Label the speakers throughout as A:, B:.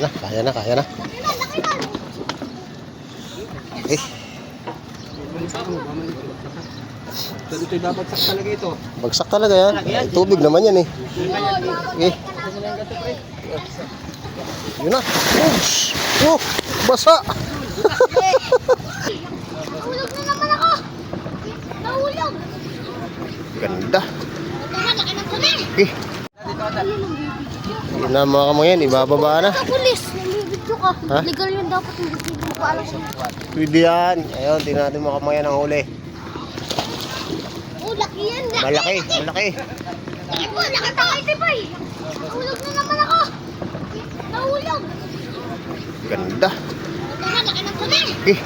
A: Na, kaya na, kaya na. Eh,
B: ito dapat sak talaga ito.
A: bagsak talaga yan. Ay, tubig naman yan eh. Eh. Yun na. Oops. Oh, basa.
C: Nahulog na naman ako! Nahulog!
A: Ganda.
C: Tara, laki ng kulit!
A: Eh. Yun na mga kamanyan, ibababa na.
C: Pulis, nalibidyo ka.
A: Ha?
C: Legal yun dapat, hindi pa alam kung...
A: Pwede yan. Ayun, tingnan natin mga kamanyan ang huli.
C: Oh, laki yan! Laki,
A: Malaki, malaki.
C: Laki pa kay Tibay! Nahulog na naman ako! Nahulog!
A: Ganda.
C: Laki ng kulit!
A: Eh,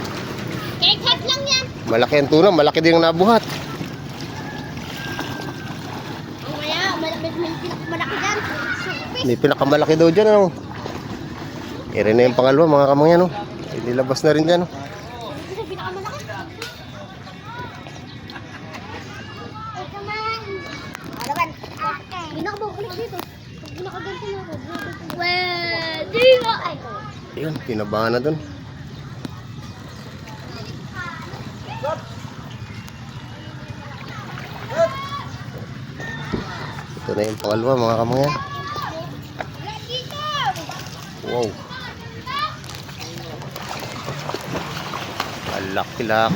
C: Kekhat lang yan!
A: malaki ang tuna, malaki din ang nabuhat.
C: Mamaya, malaki, malaki, malaki yan. Surprise!
A: May pinakamalaki daw dyan, ano. Ere na yung pangalawa, mga kamanyan, no. Inilabas na rin dyan, no. Ayun, pinabahan na dun. Ito na yung pangalawa, mga kamanyan. Wow.
B: Rin yan.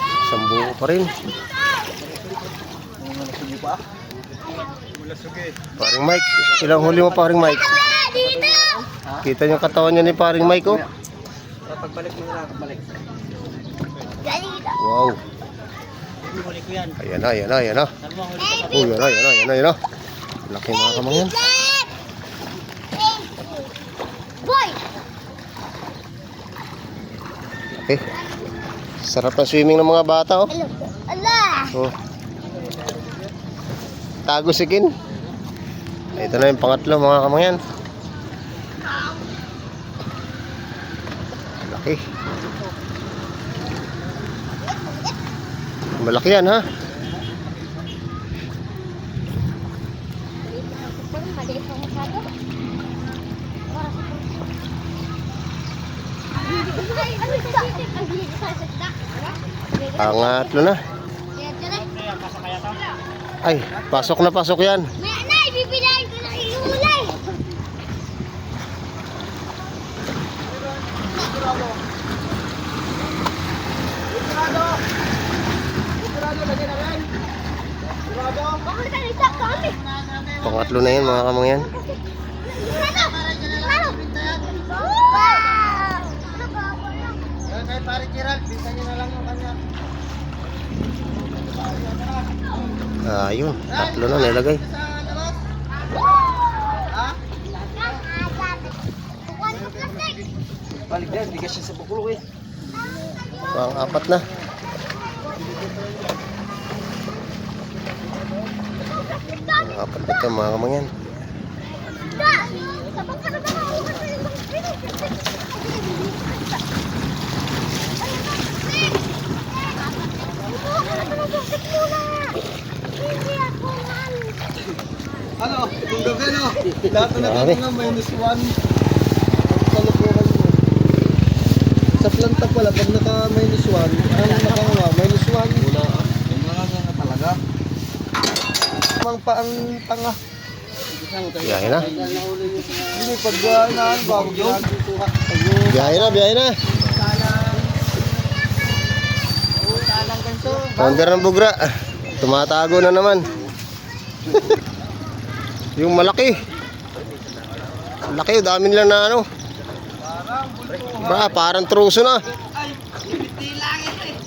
A: Isang buo pa rin. Paring Mike, ilang huli mo paring Mike? Kita niyo katawan niya ni paring Mike, oh.
B: Pagbalik mo na, pagbalik.
A: Wow. Ayan na, ayan na, ayan na. Oh, ayan na, ayan na, ayan na. Laki mga kamangyan.
C: Boy!
A: Okay. Sarap na swimming ng mga bata, oh.
C: Hello. Ala!
A: oh. Tago si Kin. Ito na yung pangatlo mga kamangyan. Laki. Malaki yan, ha?
C: Maliit pa masyado. Para sa Ay, ano sa sitik? Ang bilis sa sitik.
A: Pangatlo na. Ay, pasok na pasok yan.
C: May anay, bibilahin ko ng kami?
A: Pangatlo na yan mga kamangyan.
B: Na kanya.
A: Ayun, tatlo na nilagay.
B: Balik yan, bigas siya sa bukulong eh.
A: Pang apat na. Pang apat na ito mga kamangyan.
C: Sabang ka na ba? Bukas na yung mga plastic. Hindi ako man.
B: Ano? Kung gabi no? Lahat na natin nga minus one. Ang kalukuhan mo. Sa planta pala, pag naka minus one, ang nakanga minus one. Wala ah. Yung mga nga talaga. Mang pa ang tanga.
A: Biyahe na.
B: Hindi, pag uh, inaan ba, huwag ginagawa. Pag yung
A: Biyahe na, biyahe na. Founder ng bugra. Tumatago na naman. Yung malaki. Laki, dami nila na ano. Ba, parang truso na.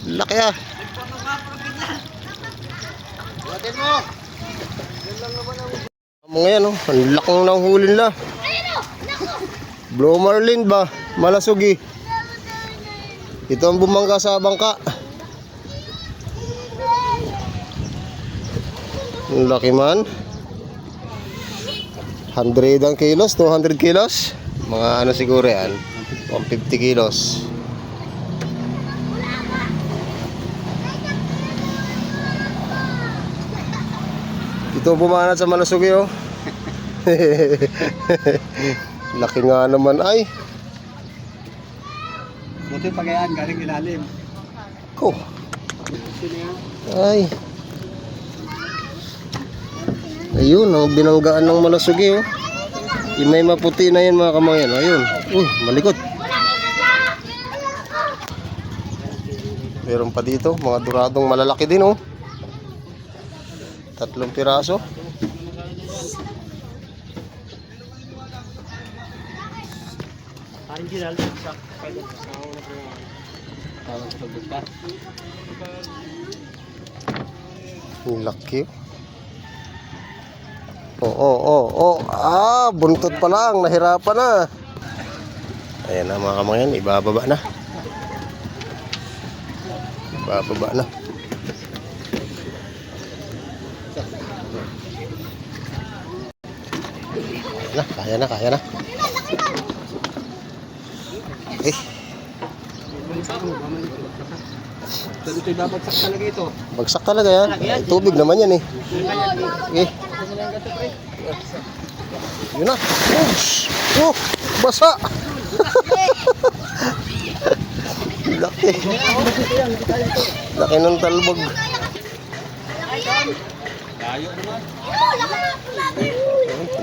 A: Laki ah.
B: Buhatin mo!
A: Yan, oh. Ang lakang nang huli nila. Blue Marlin ba? Malasugi. Ito ang bumangga sa bangka. Ang laki man. 100 ang kilos, 200 kilos. Mga ano siguro yan. 150 kilos. Ito bumanat sa Malasugi oh. Laki nga naman ay.
B: Buti pagayaan, galing ilalim.
A: Ko. Ay. Ayun, ang binanggaan ng malasugi oh. May maputi na yan mga kamayan. Ayun. Uh, malikot. Meron pa dito, mga duradong malalaki din oh. Tatlong piraso.
B: Tawag sa buta.
A: Ang laki. Oo, oo, oo, oh. Ah, buntot pa lang. Nahirapan na. Ayan na mga kamayan. Ibababa na. Ibababa na. Na, kaya na, kaya na. Eh,
B: babagsak talaga ito.
A: bagsak talaga yan. Ay, tubig naman yan eh. Eh. Yun na. Oops. Oh, basa. Laki. Laki ng talbog.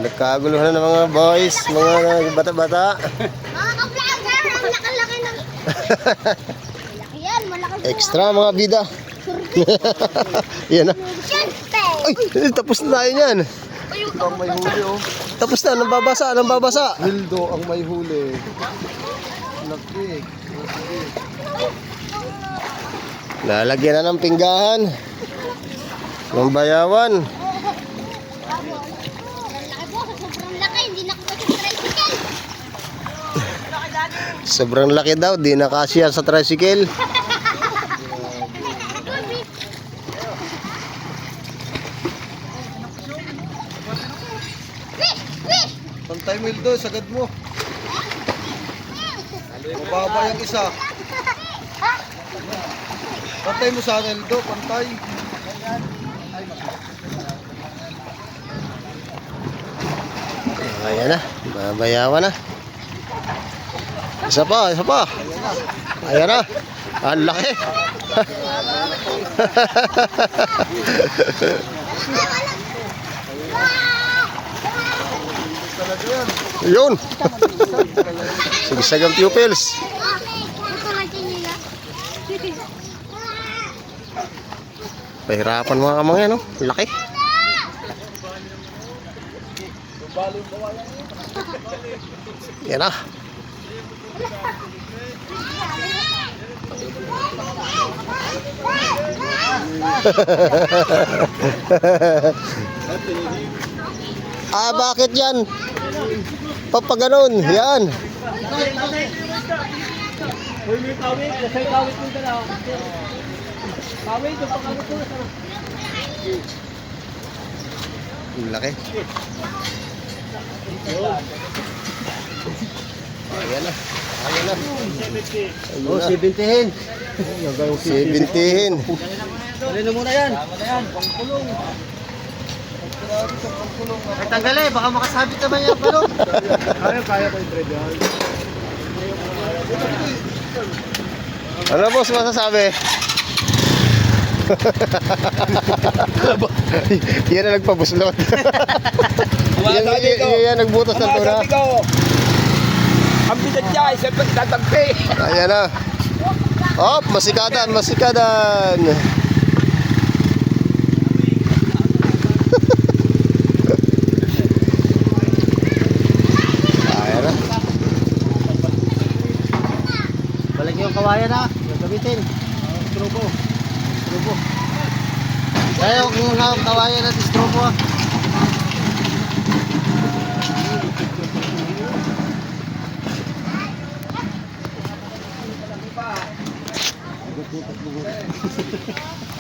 A: Nagkaguluhan na ng mga boys, mga bata-bata.
C: Mga ka-vlogger, ang laki-laki ng... Malaki yan, malaki.
A: Extra mga bida. Yan na. Ay, tapos na tayo niyan.
B: Ito ang may huli oh.
A: Tapos na, nang babasa, nang babasa.
B: Hildo ang may huli. Laki. Laki.
A: Lalagyan na ng pinggahan. Ng bayawan.
C: Sobrang laki
A: daw, di nakasya sa tricycle.
B: Pantay mo Hildo, sagad mo. Mababa yung isa. Pantay mo sa akin Hildo, pantay.
A: Ayan na, babayawan na. Isa pa, isa pa. Ayan na. Ang laki.
B: Talaga
A: Yun. Sigisagang pupils.
C: Ito natin nila.
A: Pahirapan mga kamangyan, no? Laki. Yan na. ah, bakit yan? Papaganon, yan. Ang laki. Ayan na. Ayan na.
B: Oh,
A: na.
B: 70.
A: 70.
B: Dali na muna yan. Tama na yan, pangkulong. Ay, tanggalin, baka makasabit naman yan, pulong. kaya, kaya ko i-trade yan.
A: Ano boss masasabi? yan na nagpabuslot. yan, yan, yan, yan nagbutas ng tuna.
D: ang bigat niya ay siyempre tatagpi.
A: Ayan na. Hop, masikadan, masikadan.
B: kawayan ha. Gagamitin. Strobo. Strobo. Kaya kung na kawayan natin strobo ha. Thank you.